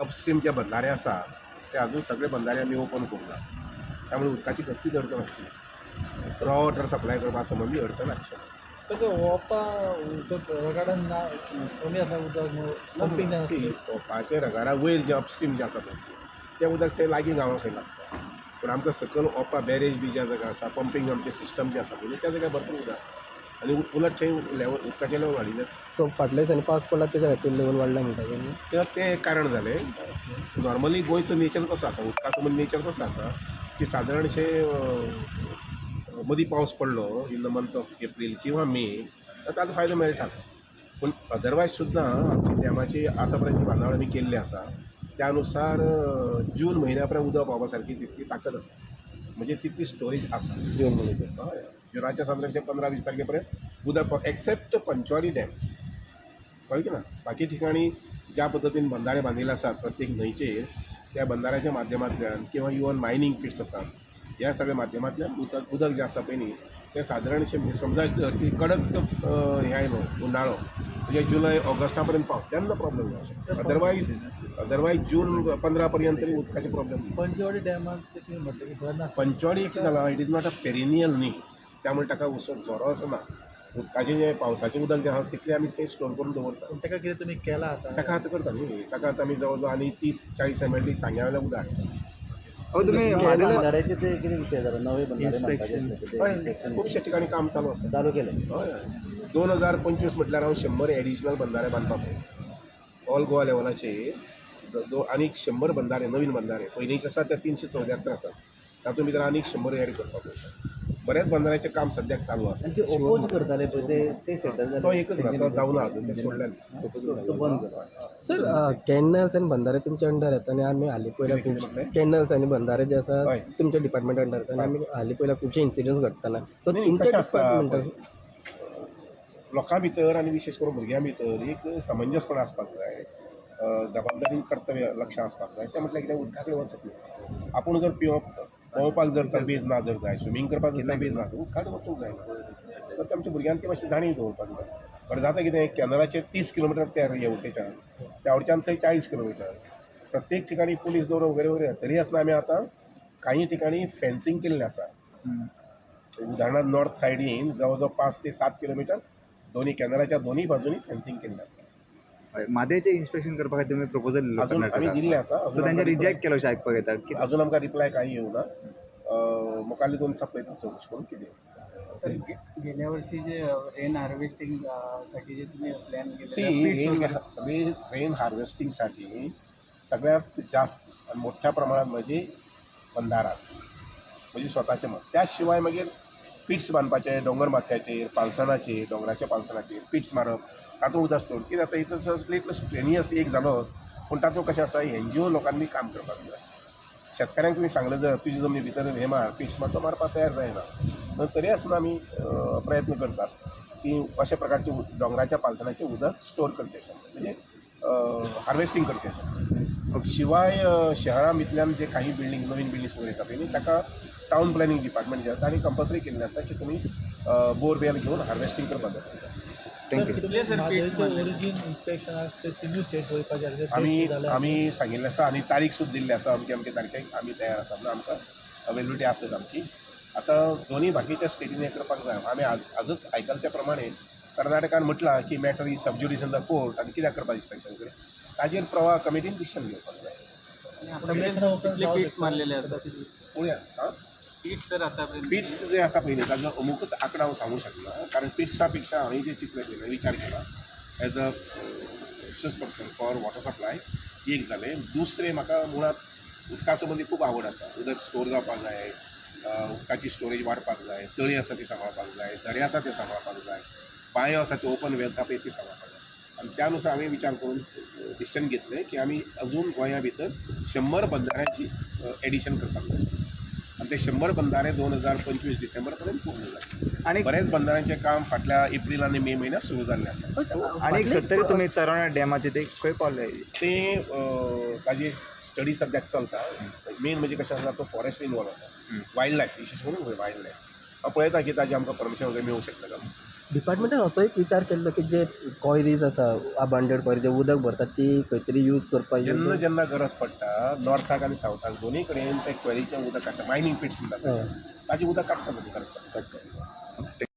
Upstream जे बंधारे आसा ते अजून सगळे बंधारे आमी ओपन करूना त्यामुळे उदकाची कसलीच अडचण आसची रॉ वॉटर सप्लाय करपा संबंदी अडचण आसची. सगळं वापा उदक रगाडान ना कमी आसा उदक ओपाचे रगारा वयर जे अपस्ट्रीम जे आसा पळय ते उदक ते लागीं गांवां खंय लागता पूण आमकां सकयल ओपा बॅरेज बी ज्या जागा आसा पंपींग आमचें सिस्टम जें आसा पळय त्या जाग्यार भरपूर उदक आसा. उ- उलट थंय लेवल उदकाचें लेवल वाडिल्लें आसा सो फाटल्या दिसांनी पावस पडला त्याच्या खातीर लेवल वाडला म्हणटा न्ही तें तें एक कारण जालें नॉर्मली गोंयचो नेचर कसो आसा उदका संबंद नेचर कसो आसा की सादारणशे मदीं पावस पडलो in the month of April किंवा मे तर ताचो फायदो मेळटाच पूण अदरवायज सुद्दां आमची डॅमाची आतां पर्यंत जी बांदावळ आमी केल्ली आसा त्या अनुसार अं, जून म्हयन्या पर्यंत उदक पावपा सारकी तितली ताकद आसा म्हणजे तितली स्टोरेज आसा जून म्हयन्याचे हय. जुनाच्या साधारणशे पंदरा वीस तारखे पर्यंत उदक एक्सेप्ट पंचवाडी डॅम कळ्ळें की ना? बाकी ठिकाणी ज्या पद्दतीन बंधारे बांधिल्ले आसात प्रत्येक न्हंयचेर त्या बंधाऱ्याच्या माध्यमांतल्यान किंवा इवन मायनींग पिट्स आसात ह्या सगळ्या माध्यमांतल्यान उदक उदक जें आसा न्ही तें सादारणशे समजा की कडक हें आयलो उनाळो म्हणजे जुलय ऑगस्टा पर्यंत पावत तेन्ना प्रॉब्लेम जावं शकता अदरवायज अदरवायज जून पंदरा पर्यंत तरी उदकाचे प्रॉब्लेम पंचवाडी डॅमात ते तुमी म्हटलें की भर नासता पंचवाडी कितें जाला it is not a perennial न्ही त्यामुळे ताका उसो झोरो असो ना उदकाचें जें पावसाचें उदक जें आसा तितलें आमी थंय स्टोर करून दवरता पूण ताका कितें तुमी केला आतां? ताका आतां करता न्ही ताका आतां आमी जवळ जवळ आनी तीस चाळीस एम एल टी सांग्या वयल्या उदक हाडटा हो खुबशे ठिकाणी काम चालू आसा चालू केलें हय. हय दोन हजार पंचवीस म्हटल्यार हांव शंबर एडिशनल बंधारे बांदपाक पळय ऑल गोवा लेवलाचेर आनीक शंबर बंधारे नवीन बंधारे. पयलींचे आसा ते तिनशे चौद्यात्तर आसात तातूंत भितर आनीक शंबर एड करपाक पळयता बरेच बंधाऱ्याचें काम सद्याक चालू आसा ते ओपोज करताले पळय ते ते सेटल तो एकच ना तो जावना अजून ते सोडलें तो बंद सर कॅनल्स आनी बंधारे तुमच्या अंडर येता आनी आमी हालीं पयल्या खूब कॅनल्स आनी बंधारे जे आसा. तुमच्या डिपार्टमेंटा अंडर येता आनी आमी हालीं पयल्या खुबशे इन्सिडंट्स घडटाना सो तुमच्या कशें आसता डिपार्टमेंटा लोकां भितर आनी विशेश करून भुरग्यां भितर एक समंजसपण आसपाक जाय जबाबदारी कर्तव्य लक्ष आसपाक जाय तें म्हटल्यार कितें उदका कडेन वचप न्ही. आपूण जर पिवप पोंवपाक जर तरबेज ना जर जाय स्विमींग करपाक जर तरबेज ना तर उदका कडेन वचूंक जायना तर आमच्या भुरग्यांक ती मातशी जाणीव दवरपाक जाय बरें जाता कितें कॅनलाचेर तीस किलोमिटर त्या हेवटेच्यान त्या थंय चाळीस किलोमिटर. प्रत्येक ठिकाणी पुलीस दवरप वगैरे वगैरे तरी आसतना आमी आतां काही ठिकाणी फेन्सिंग केल्लें आसा उदाहरणार्थ नॉर्थ सायडीन जवळ जवळ पाच ते सात किलोमिटर दोन्ही कॅनलाच्या दोन्ही बाजूनी फेन्सिंग केल्लें आसा मादेचे इन्स्पेक्शन करपा खातीर तुम्ही प्रपोजल अजून आमी दिल्लें आसा सो आमकां रिजेक्ट केलो अशें आयकपाक येता की अजून आमकां रिप्लाय काही येवना दोन दिसां पळयता चवकशी करून कितें गेल्या वर्षी जे रेन हार्वेस्टिंगसाठी जे तुम्ही प्लॅन सी केलेलं रेन रेन हार्वेस्टिंगसाठी सगळ्यात जास्त आणि मोठ्या प्रमाणात म्हणजे बंधाराच म्हणजे स्वताचें मत त्या मागीर पिट्स बांदपाचे डोंगर माथ्याचेर पालसणाचेर डोंगराच्या पालसणाचेर पिट्स मारप तातूंत उदक स्टोर कितें जाता इतलो इतलो स्ट्रेनियस एक जालो पूण तातूंत कशें आसा एन जी ओ लोकांनी काम करपाक जाय शेतकऱ्यांक तुमी सांगलें जर तुजे जमनी भितर हे मार पिट्स मार तो मारपाक तयार जायना. पण तरी आसतना आमी प्रयत्न करतात की अशा प्रकारचे उद- डोंगराच्या पालसणाचे उदक स्टोर करचें अशें म्हणजे हार्वेस्टिंग करचें अशें शिवाय अं, शहरा भितल्यान जे काही बिल्डींग नवीन बिल्डींग्स वगैरे येता पळय न्ही ताका टावन प्लॅनिंग डिपार्टमेंट जे आसा तांणी कंपल्सरी केल्लें आसा की तुमी बोरवेल घेवन हार्वेस्टिंग करपाक जाय सर आमी सुरू आमी सांगिल्लें आसा आनी तारीख सुद्दां दिल्ली आसा अमके अमके तारखेक आमी तयार आसा म्हणून आमकां अवेलेबिलिटी आसत आमची. आतां दोन्ही बाकीच्या स्टेटीन हें करपाक जाय आमी आज आजूच आयकलाच्या प्रमाणे कर्नाटकान म्हटलां की matter is sub judice in the court आनी कित्याक करपाक इन्स्पेक्शन करें ताजेर प्रवाह कमिटीन डिसिशन घेवपाक जाय पिट्स मारलेले असतात पळोवया हां? पिट्स सर आतापर्यंत पिट्स जे आसा न्ही ताजो अमुकूच आंकडो हांव सांगूं शकना कारण पिट्सा पेक्षा हांवें जे चित्र केलें विचार केला as a resource person for water supply एक जालें दुसरें म्हाका मुळात उदका संबंदी खूब आवड आसा उदक स्टोर जावपाक जाय उदकाची स्टोरेज वाडपाक जाय तळी आसा ती सांबाळपाक जाय झरे आसा ते सांबाळपाक जाय बांयो आसा त्यो ओपन वेल्स आसा पळय ती सांबाळपाक जाय. आनी त्या अनुसार हांवें विचार करून डिसिशन घेतलें की आमी अजून गोंया भितर शंबर बंधाऱ्यांची एडिशन करपाक जाय आणि ते शंभर बंधारे दोन हजार पंचवीस डिसेंबर पर्यंत पूर्ण झाले. आणि बरेच बंधाऱ्यांचे काम फाटल्या एप्रिल आणि मे महिन्यात सुरू झाले आसा आणि सत्तरी तुम्ही सरावण्या डॅमाचे ते खंय पावले ते ताजी स्टडी सद्याक चलता. मेन म्हणजे कशें आसा तो फॉरेस्ट इनवॉल्व आसा वायल्ड लायफ विशेश करून वायल्ड लायफ हांव पळयता की ताजें आमकां परमिशन वगैरे मेळूंक शकता का? डिपार्टमेंटान असो एक विचार केल्लो की जे कॉयरीज आसा अबांडेड कॉयरी जे उदक भरतात ती खंय तरी यूज करपाक जेन्ना जेन्ना गरज पडटा नॉर्थाक आनी सावथाक दोनूय कडेन ते क्वेरीचें उदक काडटा मायनींग पिट्स म्हणटात हय. ताजें उदक काडटा काडटा.